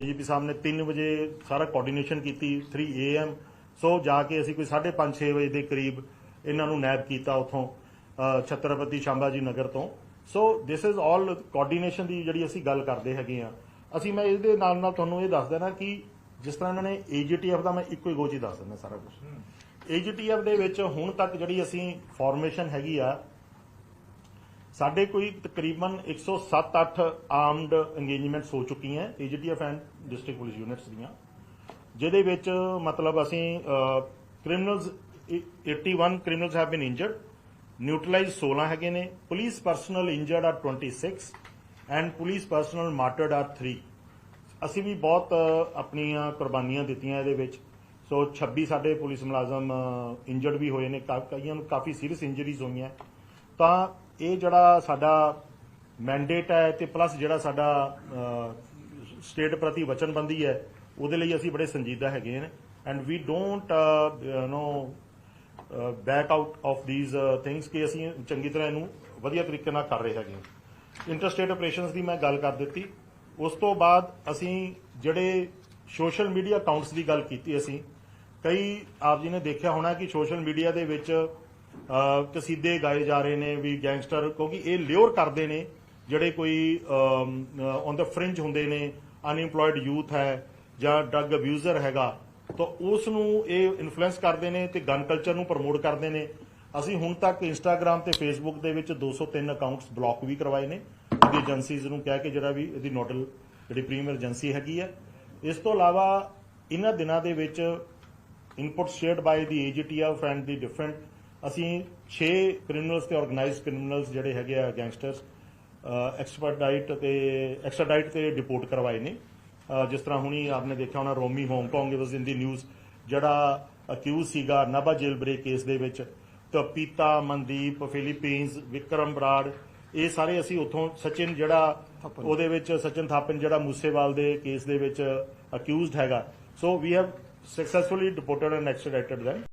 DGP ਸਾਹਿਬ ਨੇ 3 ਵਜੇ ਸਾਰਾ ਕੋਆਰਡੀਨੇਸ਼ਨ ਕੀਤੀ 3 AM ਸੋ ਜਾ ਕੇ ਅਸੀਂ ਕੋਈ 5:30 6 ਵਜੇ ਦੇ ਕਰੀਬ ਇਹਨਾਂ ਨੂੰ ਨੈਬ ਕੀਤਾ ਉਥੋਂ ਛਤਰਪਤੀ ਸ਼ਾਂਬਾਜੀ ਨਗਰ ਤੋਂ। So this is all coordination ਦੀ ਜਿਹੜੀ ਅਸੀਂ ਗੱਲ ਕਰਦੇ ਹੈਗੇ ਆ। ਅਸੀਂ ਮੈਂ ਇਹਦੇ ਨਾਲ ਨਾਲ ਤੁਹਾਨੂੰ ਇਹ ਦੱਸ ਦੇਣਾ ਕਿ ਜਿਸ ਤਰ੍ਹਾਂ ਇਹਨਾਂ ਨੇ ਏਜੀਟੀਐਫ ਦਾ ਮੈਂ ਇੱਕੋ ਹੀ ਗੋਚ ਦੱਸ ਦਿੰਦਾ ਸਾਰਾ ਕੁਝ ਏਜੀਟੀਐਫ ਦੇ ਵਿੱਚ ਹੁਣ ਤੱਕ ਜਿਹੜੀ ਅਸੀਂ ਫਾਰਮੇਸ਼ਨ ਹੈਗੀ ਆ ਸਾਡੇ ਕੋਈ ਤਕਰੀਬਨ 107-8 ਆਰਮਡ ਇੰਗੇਜਮੈਂਟਸ ਹੋ ਚੁੱਕੀਆਂ AGTF and district police units ਦੀਆਂ, ਜਿਹਦੇ ਵਿੱਚ ਮਤਲਬ ਅਸੀਂ criminals 81 criminals have been injured neutralise 16 ਹੈਗੇ ਨੇ police personnel injured are 26 and police personnel martyred are 3 ਅਸੀਂ ਵੀ ਬਹੁਤ ਆਪਣੀਆਂ ਕੁਰਬਾਨੀਆਂ ਦਿੱਤੀਆਂ ਇਹਦੇ ਵਿੱਚ। ਸੋ 26 ਸਾਡੇ ਪੁਲਿਸ ਮੁਲਾਜ਼ਮ ਇੰਜਰਡ ਵੀ ਹੋਏ ਨੇ, ਕਾ- ਕਈਆਂ ਨੂੰ ਕਾਫੀ ਸੀਰੀਅਸ ਇੰਜਰੀਜ਼ ਹੋਈਆਂ। ਤਾਂ ਇਹ ਜਿਹੜਾ ਸਾਡਾ ਮੈਂਡੇਟ ਹੈ ਤੇ ਪਲੱਸ ਜਿਹੜਾ ਸਾਡਾ ਸਟੇਟ ਪ੍ਰਤੀ ਵਚਨਬੰਦੀ ਹੈ, ਉਹਦੇ ਲਈ ਅਸੀਂ ਬੜੇ ਸੰਜੀਦਾ ਹੈਗੇ ਨੇ and we don't you know back out of these things ਕਿ ਅਸੀਂ ਚੰਗੀ ਤਰ੍ਹਾਂ ਇਹਨੂੰ ਵਧੀਆ ਤਰੀਕੇ ਨਾਲ ਕਰ ਰਹੇ ਹੈਗੇ ਹਾਂ। ਇੰਟਰਸਟੇਟ ਆਪਰੇਸ਼ਨਸ ਦੀ ਮੈਂ ਗੱਲ ਕਰ ਦਿੱਤੀ। ਉਸ ਤੋਂ ਬਾਅਦ ਅਸੀਂ ਜਿਹੜੇ ਸੋਸ਼ਲ ਮੀਡੀਆ ਅਕਾਊਂਟਸ ਦੀ ਗੱਲ ਕੀਤੀ ਅਸੀਂ, ਕਈ ਆਪ ਜੀ ਨੇ ਦੇਖਿਆ ਹੋਣਾ ਕਿ ਸੋਸ਼ਲ ਮੀਡੀਆ ਦੇ ਵਿੱਚ ਕਸੀਦੇ ਗਾਏ ਜਾ ਰਹੇ ਨੇ ਵੀ ਗੈਂਗਸਟਰ, ਕਿਉਂਕਿ ਇਹ ਲਿਓਰ ਕਰਦੇ ਨੇ, ਜਿਹੜੇ ਕੋਈ ਔਨ ਦਾ ਫ੍ਰਿੰਜ ਹੁੰਦੇ ਨੇ ਅਨਇੰਪਲੋਇਡ ਯੂਥ ਹੈ ਜਾਂ ਡਰੱਗ ਅਬਿਊਜ਼ਰ ਹੈਗਾ, ਤਾਂ ਉਸ ਨੂੰ ਇਹ ਇਨਫਲੂਐਂਸ ਕਰਦੇ ਨੇ ਤੇ ਗਨ ਕਲਚਰ ਨੂੰ ਪ੍ਰਮੋਟ ਕਰਦੇ ਨੇ। ਅਸੀਂ ਹੁਣ ਤੱਕ ਇੰਸਟਾਗ੍ਰam ਤੇ ਫੇਸਬੁੱਕ ਦੇ ਵਿੱਚ 203 ਅਕਾਊਂਟਸ ਬਲੌਕ ਵੀ ਕਰਵਾਏ ਨੇ। ਇਹਦੀ ਏਜੰਸੀਜ਼ ਨੂੰ ਕਹਿ ਕੇ ਜਿਹੜਾ ਵੀ ਇਹਦੀ ਨੋਡਲ, ਜਿਹੜੀ ਪ੍ਰੀਮੀਅਰ ਏਜੰਸੀ ਹੈਗੀ ਹੈ। ਇਸ ਤੋਂ ਇਲਾਵਾ ਇਹਨਾਂ ਦਿਨਾਂ ਦੇ ਵਿੱਚ input shared by the AGTF and the different ਅਸੀਂ 6 ਕ੍ਰਿਮੀਨਲਸ ਤੇ ਆਰਗੇਨਾਈਜ਼ਡ ਕ੍ਰਿਮੀਨਲਸ ਜਿਹੜੇ ਹੈਗੇ ਆ ਗੈਂਗਸਟਰਸ ਐਕਸਪਰਡਾਈਟ ਤੇ ਐਕਸਟਰਾਡਾਈਟ ਤੇ ਡਿਪੋਰਟ ਕਰਵਾਏ ਨੇ। ਜਿਸ ਤਰ੍ਹਾਂ ਹੁਣੀ ਆਪਨੇ ਦੇਖਿਆ ਹੋਣਾ Romi Hong Kong was in the news ਜਿਹੜਾ ਅਕਿਊਜ਼ ਸੀਗਾ ਨਾਭਾ ਜੇਲ ਬ੍ਰੇਕ ਕੇਸ ਦੇ ਵਿੱਚ। ਤਾਂ ਪੀਤਾ ਮਨਦੀਪ ਫਿਲੀਪੀਨਸ ਵਿਕਰਮ ਬਰਾੜ ਇਹ ਸਾਰੇ ਅਸੀਂ ਉੱਥੋਂ ਸਚਿਨ ਜਿਹੜਾ ਉਹਦੇ ਵਿੱਚ ਸਚਿਨ ਥਾਪਨ ਜਿਹੜਾ ਮੂਸੇਵਾਲ ਦੇ ਕੇਸ ਦੇ ਵਿੱਚ ਅਕਿਊਜ਼ਡ ਹੈਗਾ। So we have successfully deported and extradited them